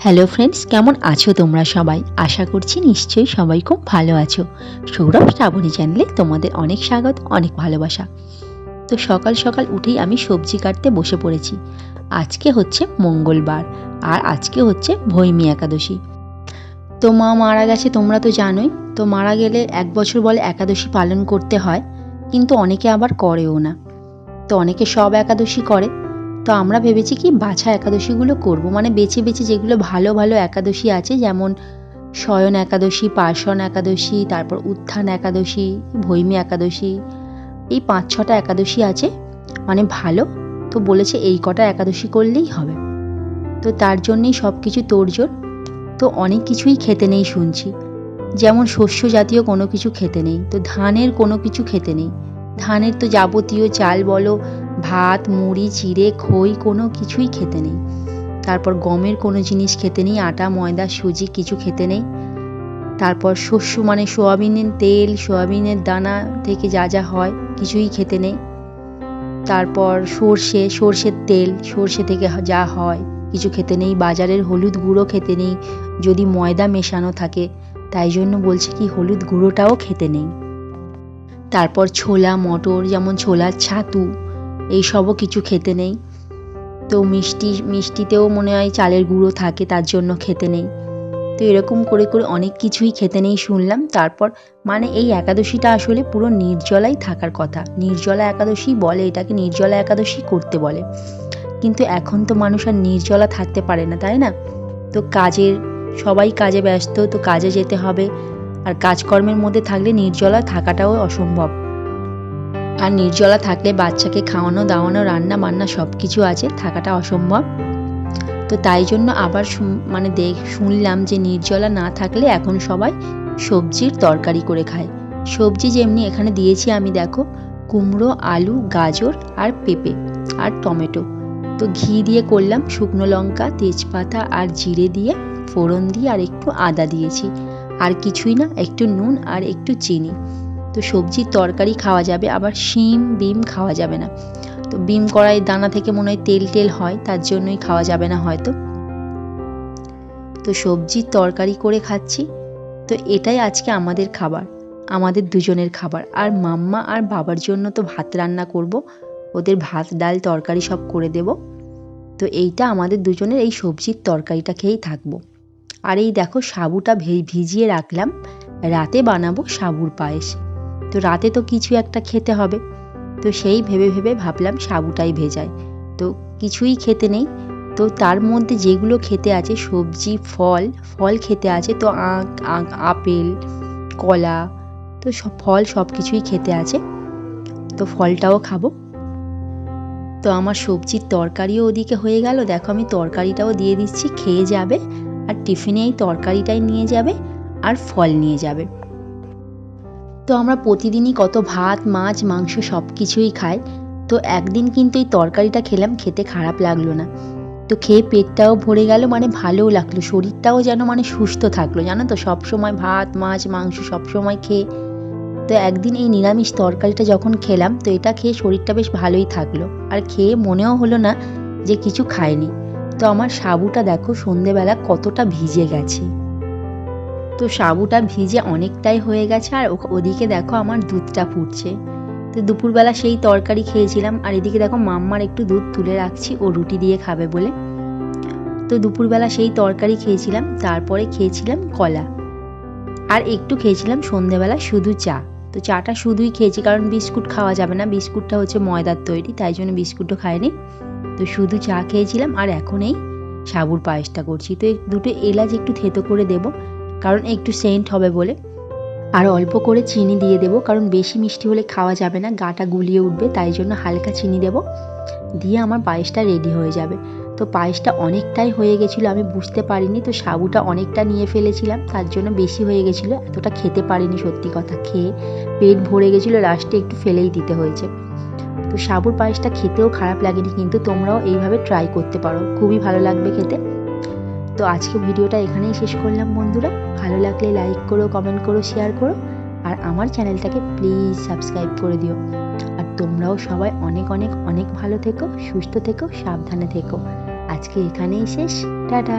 Hello friends কেমন আছো তোমরা সবাই? আশা করছি নিশ্চয়ই সবাই খুব ভালো আছো। সৌরভ শ্রাবণী চ্যানেলে তোমাদের অনেক স্বাগত, অনেক ভালোবাসা। তো সকাল সকাল উঠেই আমি সবজি কাটতে বসে পড়েছি। আজকে হচ্ছে মঙ্গলবার, আর আজকে হচ্ছে ভৈমী একাদশী। তো মা মারা গেছে তোমরা তো জানোই, তো মারা গেলে এক বছর বলে একাদশী পালন করতে হয়, কিন্তু অনেকে আবার করেও না। তো অনেকে সব একাদশী করে তো আমরা ভেবেছি কি বাছা একাদশীগুলো করব। মানে বেছে বেছে যেগুলো ভালো ভালো একাদশী আছে, যেমন শয়ন একাদশী পার্শন একাদশী, তারপর উত্থান একাদশী, ভৈমী একাদশী, এই পাঁচ, ছটা একাদশী আছে। মানে ভালো, তো বলেছে এই কটা একাদশী করলেই হবে। তো তার জন্যেই সব কিছু তোড়জোড়। তো অনেক কিছুই খেতে নেই শুনছি। যেমন শস্য জাতীয় কোনো কিছু খেতে নেই। তো ধানের কোনো কিছু খেতে নেই। ধানের তো যাবতীয় চাল বলো ভাত, মুড়ি, চিড়ে, খই কোনো কিছুই খেতে নেই। তারপর গমের কোনো জিনিস খেতে নেই, আটা, ময়দা, সুজি কিছু খেতে নেই। তারপর শস্য মানে সোয়াবিনের তেল, সোয়াবিনের দানা থেকে যা যা হয় কিছুই খেতে নেই। তারপর সর্ষে, সর্ষের তেল, সর্ষে থেকে যা হয় কিছু খেতে নেই। বাজারের হলুদ গুঁড়ো খেতে নেই, যদি ময়দা মেশানো থাকে, তাই জন্য বলছে কি হলুদ গুঁড়োটাও খেতে নেই। তারপর ছোলা, মটর, যেমন ছোলার ছাতু এইসবও কিছু খেতে নেই। তো মিষ্টি, মিষ্টিতেও মনে হয় চালের গুঁড়ো থাকে, তার জন্য খেতে নেই। তো এরকম করে করে অনেক কিছুই খেতে নেই শুনলাম। তারপর মানে এই একাদশীটা আসলে পুরো নির্জলাই থাকার কথা। নির্জলা একাদশী বলে, এটাকে নির্জলা একাদশী করতে বলে। কিন্তু এখন তো মানুষ আর নির্জলা থাকতে পারে না, তাই না? তো কাজের, সবাই কাজে ব্যস্ত, তো কাজে যেতে হবে। আর কাজকর্মের মধ্যে থাকলে নির্জলা থাকাটাও অসম্ভব। আর নির্জলা থাকলে বাচ্চাকে খাওয়ানো, দাওয়ানো, রান্না, বান্না সব কিছু আছে, থাকাটা অসম্ভব। তো তাই জন্য আবার মানে দেখ, শুনলাম যে নির্জলা না থাকলে এখন সবাই সবজির তরকারি করে খায়। সবজি যেমনি এখানে দিয়েছি আমি, দেখো, কুমড়ো, আলু, গাজর আর পেঁপে আর টমেটো। তো ঘি দিয়ে করলাম শুকনো লঙ্কা, তেজপাতা আর জিরে দিয়ে, ফোড়ন দিয়ে আর একটু আদা দিয়েছি। আর কিছুই না, একটু নুন আর একটু চিনি। তো সবজির তরকারি খাওয়া যাবে, আবার শিম, বিম খাওয়া যাবে না। তো বিম কড়াই দানা থেকে মনে হয় তেল টেল হয়, তার জন্যই খাওয়া যাবে না হয়তো। তো সবজির তরকারি করে খাচ্ছি। তো এটাই আজকে আমাদের খাবার, আমাদের দুজনের খাবার। আর মাম্মা আর বাবার জন্য তো ভাত রান্না করব, ওদের ভাত, ডাল, তরকারি সব করে দেব। তো এইটা আমাদের দুজনের এই সবজির তরকারিটা খেয়েই থাকব। আর এই দেখো, সাবুটা ভিজিয়ে রাখলাম, রাতে বানাবো সাবুর পায়েস। তো রাতে তো কিছু একটা খেতে হবে। তো সেই ভেবে ভেবে ভাবলাম সাবুটাই ভেজায় তো কিছুই খেতে নেই। তো তার মধ্যে যেগুলো খেতে আছে, সবজি, ফল ফল খেতে আছে তো আখ আখ, আপেল, কলা, তো সব ফল সব কিছুই খেতে আছে। তো ফলটাও খাব। তো আমার সবজির তরকারিও ওদিকে হয়ে গেল। দেখো আমি তরকারিটাও দিয়ে দিচ্ছি, খেয়ে যাবে। আর টিফিনে এই তরকারিটাই নিয়ে যাবে আর ফল নিয়ে যাবে। তো আমরা প্রতিদিনই কত ভাত, মাছ, মাংস সব কিছুই খাই। তো একদিন কিন্তু এই তরকারিটা খেলাম, খেতে খারাপ লাগল না। তো খেয়ে পেটটাও ভরে গেল মানে ভালোও লাগল। শরীরটাও যেন মানে সুস্থ থাকল, জানো তো? সব সময় ভাত, মাছ, মাংস সব সময় খেয়ে। তো একদিন এই নিরামিষ তরকারিটা যখন খেলাম, তো এটা খেয়ে শরীরটা বেশ ভালোই থাকল। আর খেয়ে মনেও হলো না যে কিছু খায়নি তো আমার সাবুটা দেখো, সন্ধেবেলা কতটা ভিজে গেছে। তো সাবুটা ভিজে অনেকটাই হয়ে গেছে আর ওদিকে দেখো আমার দুধটা ফুটছে। তো দুপুরবেলা সেই তরকারি খেয়েছিলাম আর এদিকে দেখো মাম্মার একটু দুধ তুলে রাখছি, ও রুটি দিয়ে খাবে বলে। তো দুপুরবেলা সেই তরকারি খেয়েছিলাম, তারপরে খেয়েছিলাম কলা। আর একটু খেয়েছিলাম সন্ধেবেলা শুধু চা। তো চাটা শুধুই খেয়েছি, কারণ বিস্কুট খাওয়া যাবে না। বিস্কুটটা হচ্ছে ময়দার তৈরি, তাই জন্য বিস্কুটও খাইনি। তো শুধু চা খেয়েছিলাম আর এখন এই সাবুর পায়েসটা করছি। তো দুটো এলাচ একটু থেতো করে দেব। কারণ একটু সেন্ট হবে বলে। আর অল্প করে চিনি দিয়ে দেব, কারণ বেশি মিষ্টি হলে খাওয়া যাবে না, গাটা গুলিয়ে উঠবে, তাই জন্য হালকা চিনি দেব। দিয়ে আমার পায়েসটা রেডি হয়ে যাবে। তো পায়েসটা অনেকটাই হয়ে গেছিল, আমি বুঝতে পারিনি, তো সাবুটা অনেকটা নিয়ে ফেলেছিলাম, তার জন্য বেশি হয়ে গেছিল, এতটা খেতে পারিনি সত্যি কথা, খেয়ে পেট ভরে গেছিল লাস্টে একটু ফেলেই দিতে হয়েছে। তো সাবুর পায়েসটা খেতেও খারাপ লাগেনি, কিন্তু তোমরাও এইভাবে ট্রাই করতে পারো, খুবই ভালো লাগবে খেতে। তো আজকে ভিডিওটা এখানেই শেষ করলাম বন্ধুরা। ভালো লাগলে লাইক করো কমেন্ট করো শেয়ার করো। আর আমার চ্যানেলটাকে প্লিজ সাবস্ক্রাইব করে দিও। আর তোমরাও সবাই অনেক অনেক অনেক ভালো থেকো, সুস্থ থেকো, সাবধানে থেকো। আজকে এখানেই শেষ। টাটা!